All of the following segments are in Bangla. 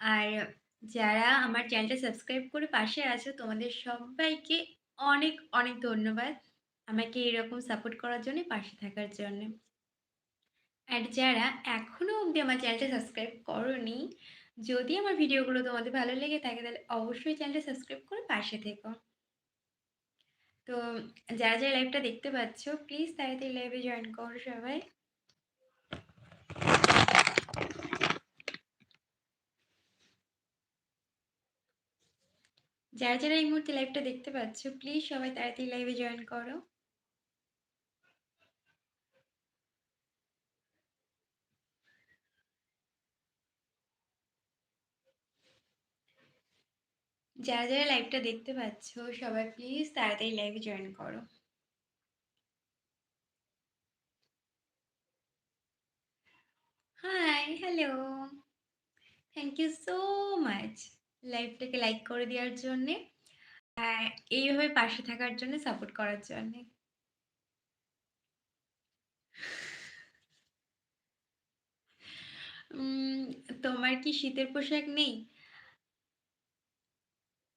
আর যারা আমার চ্যানেলটা সাবস্ক্রাইব করে পাশে আছো তোমাদের সবাইকে অনেক, অনেক ধন্যবাদ। আমাকে এরকম সাপোর্ট করার জন্য, পাশে থাকার জন্যে। আর যারা এখনও অব্দি আমার চ্যানেলটা সাবস্ক্রাইব করোনি, যদি আমার ভিডিওগুলো তোমাদের ভালো লেগে থাকে তাহলে অবশ্যই চ্যানেলটা সাবস্ক্রাইব করে পাশে থেকো। তো যারা, যারা লাইভটা দেখতে পাচ্ছ প্লিজ তাড়াতাড়ি লাইভে জয়েন করো সবাই। যারা, যারা এই মুহূর্তে লাইভটা দেখতে পাচ্ছ প্লিজ সবাই তাড়াতাড়ি লাইভে জয়েন করো। যারা, যারা লাইভটা দেখতে পাচ্ছ সবাই প্লিজ তাড়াতাড়ি লাইভে জয়েন করো। Hi, hello. Thank you so much লাইভটাকে লাইক করে দেওয়ার জন্যে। এইভাবে পাশে থাকার জন্য, সাপোর্ট করার জন্যে। তোমার কি শীতের পোশাক নেই?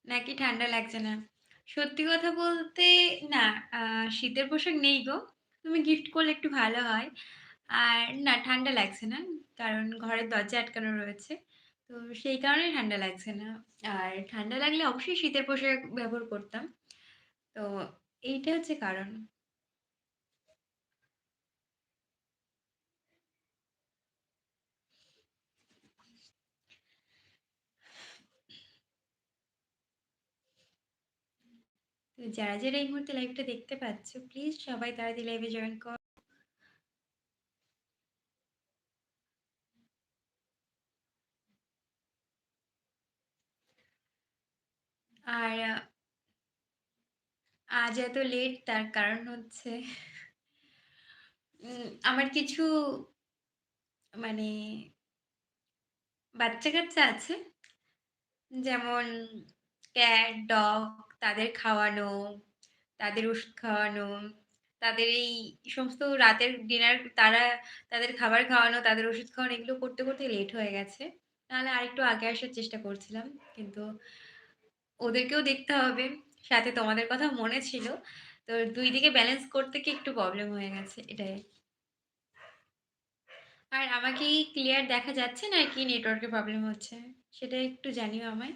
নাকি ঠান্ডা লাগছে না? সত্যি কথা বলতে না, শীতের পোশাক নেই গো। তুমি গিফট করলে একটু ভালো হয়। আর না ঠান্ডা লাগছে না। কারণ ঘরের দরজা আটকানো রয়েছে। তো সেই কারণেই ঠান্ডা লাগছে না। আর ঠান্ডা লাগলে অবশ্যই শীতের পোশাক ব্যবহার করতাম। তো এইটা হচ্ছে কারণ। তো যারা, যারা এই মুহূর্তে লাইভটা দেখতে পাচ্ছ প্লিজ সবাই তাড়াতাড়ি লাইভে জয়েন কর আর আজ এত লেট তার কারণ হচ্ছে আমার কিছু মানে বাচ্চা-কাচ্চা আছে। যেমন ক্যাট, ডগ তাদের খাওয়ানো, তাদের ওষুধ খাওয়ানো, তাদের এই সমস্ত রাতের ডিনার তারা তাদের খাবার খাওয়ানো, তাদের ওষুধ খাওয়ানো এগুলো করতে, করতে লেট হয়ে গেছে। নাহলে আরেকটু আগে আসার চেষ্টা করছিলাম। কিন্তু ওদেরকেও দেখতে হবে। সাথে তোমাদের কথা মনে ছিল। তো দুই দিকে ব্যালেন্স করতে কি একটু প্রবলেম হয়ে গেছে এটাই। আর আমাকে ক্লিয়ার দেখা যাচ্ছে না কি নেটওয়ার্কের প্রবলেম হচ্ছে? সেটা একটু জানিও আমায়।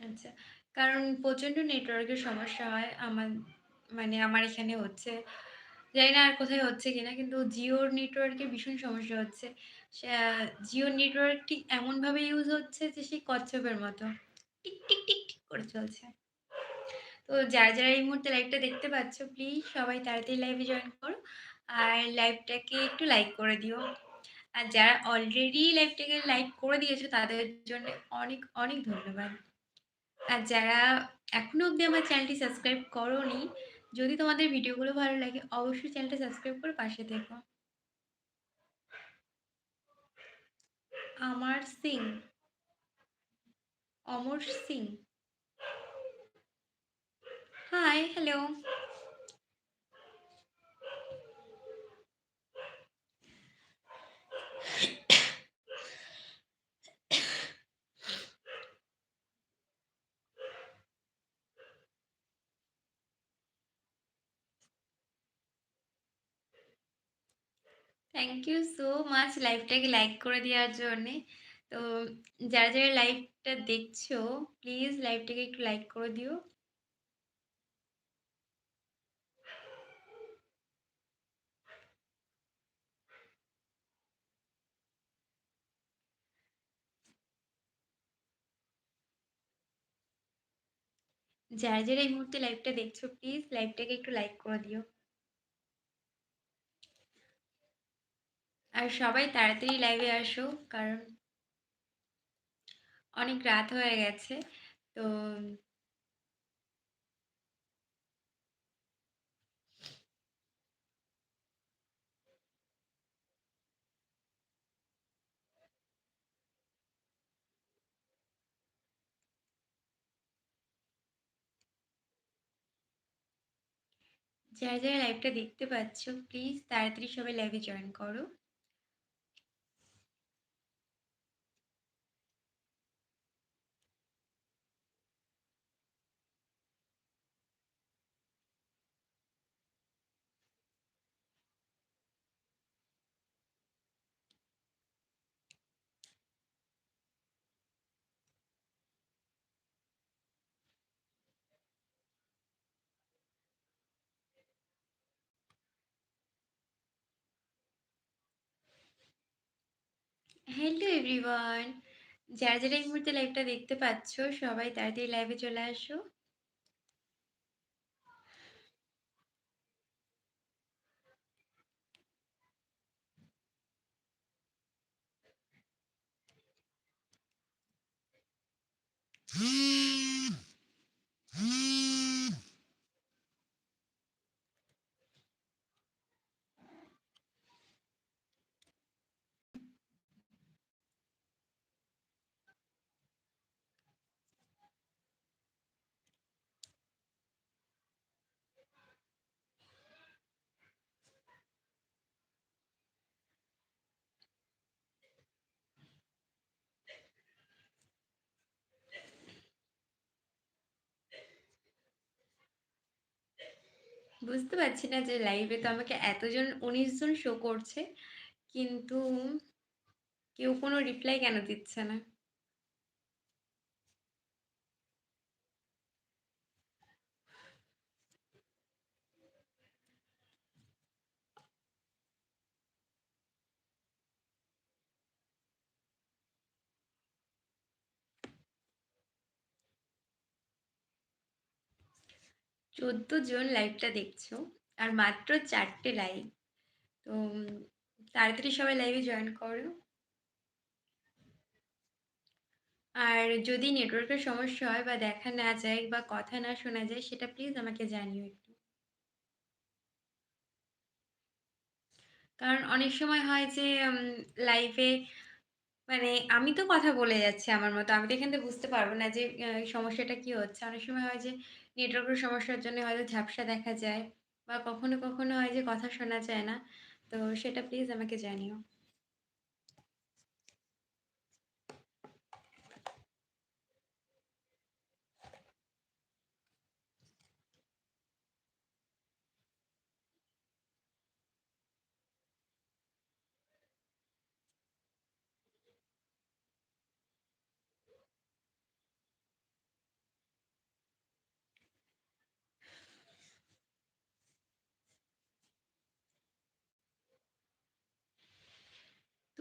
আচ্ছা। কারণ প্রচণ্ড নেটওয়ার্কের সমস্যা হয়। আমার মানে আমার এখানে হচ্ছে। জানি না আর কোথায় হচ্ছে কিনা। কিন্তু জিওর নেটওয়ার্কের ভীষণ সমস্যা হচ্ছে। সা জিওর নেটওয়ার্কটি এমনভাবে ইউজ হচ্ছে যে সেই কচ্ছপের মতো। টিক, টিক, টিক, টিক করে চলছে। তো যারা, যারা এই মুহূর্তে লাইভটা দেখতে পাচ্ছ প্লিজ সবাই তাড়াতাড়ি লাইভে জয়েন করো। আর লাইভটাকে একটু লাইক করে দিও। আর যারা অলরেডি লাইভটাকে লাইক করে দিয়েছ তাদের জন্য অনেক, অনেক ধন্যবাদ। আর যারা এখনও অবধি আমার চ্যানেলটি সাবস্ক্রাইব করোনি, যদি তোমাদের ভিডিওগুলো ভালো লাগে অবশ্যই চ্যানেলটা সাবস্ক্রাইব করে পাশে দেখো আমার Singh. Amar Singh. Hi, hello. Thank you so much লাইভটাকে লাইক করে দেওয়ার জন্যে। তো যারা, যারা লাইভটা দেখছ প্লিজ লাইভটাকে একটু লাইক করে দিও। যারা, যারা এই মুহূর্তে লাইভটা দেখছ প্লিজ লাইভটাকে একটু লাইক করে দিও। আর সবাই তাড়াতাড়ি লাইভে আসো, কারণ অনেক রাত হয়ে গেছে, তো যারা যারা লাইভটা দেখতে পাচ্ছ প্লিজ তাড়াতাড়ি সবাই লাইভে জয়েন করো। Hello everyone. যারা, যারা এই মুহূর্তে লাইভটা দেখতে পাচ্ছ সবাই তাড়াতাড়ি লাইভে চলে আসো। বুঝতে পারছি না যে লাইভে তো আমাকে এতজন ১৯ জন শো করছে। কিন্তু কেউ কোনো রিপ্লাই কেন দিচ্ছে না? ১৪ জন লাইভটা দেখছ। আর মাত্র চারটে লাইভ। তো তাড়াতাড়ি সবাই লাইভে জয়েন করো। আর যদি নেটওয়ার্কের সমস্যা হয় বা দেখা না যায় বা কথা না শোনা যায়, সেটা প্লিজ আমাকে জানিও একটু। কারণ অনেক সময় হয় যে লাইভে মানে আমি তো কথা বলে যাচ্ছি আমার মতো। আমি তো এখান থেকে বুঝতে পারব না যে সমস্যাটা কি হচ্ছে। অনেক সময় হয় যে নেটওয়ার্কের সমস্যার জন্য হয়তো ঝাপসা দেখা যায় বা কখনো, কখনো হয় যে কথা শোনা যায় না। তো সেটা প্লিজ আমাকে জানিও।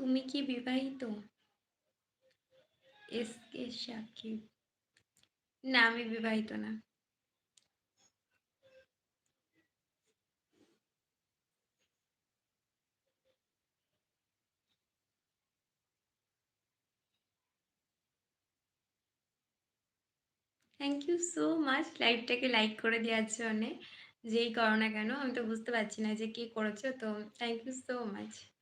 তুমি কি বিবাহিত? S K Sakib. না, আমি বিবাহিত না। থ্যাংক ইউ সো মাচ লাইভটাকে লাইক করে দেওয়ার জন্যে। যেই করো না কেন, আমি তো বুঝতে পারছি না যে কে করেছ। তো থ্যাংক ইউ সো মাচ।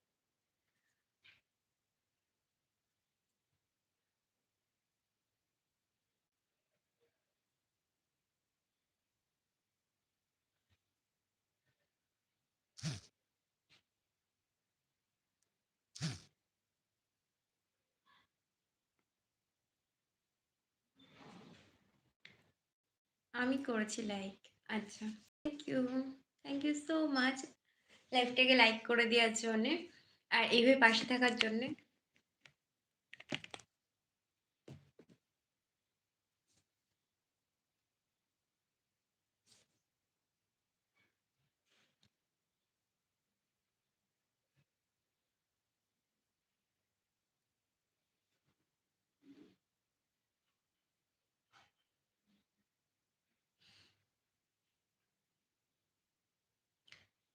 আমি করেছি লাইক। আচ্ছা। Thank you. Thank you so much লাইফটাকে লাইক করে দেওয়ার জন্যে। আর এইভাবে পাশে থাকার জন্যে।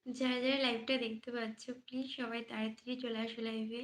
যারা, যারা লাইভটা দেখতে পাচ্ছ প্লিজ সবাই তাড়াতাড়ি চলে আসো লাইভে।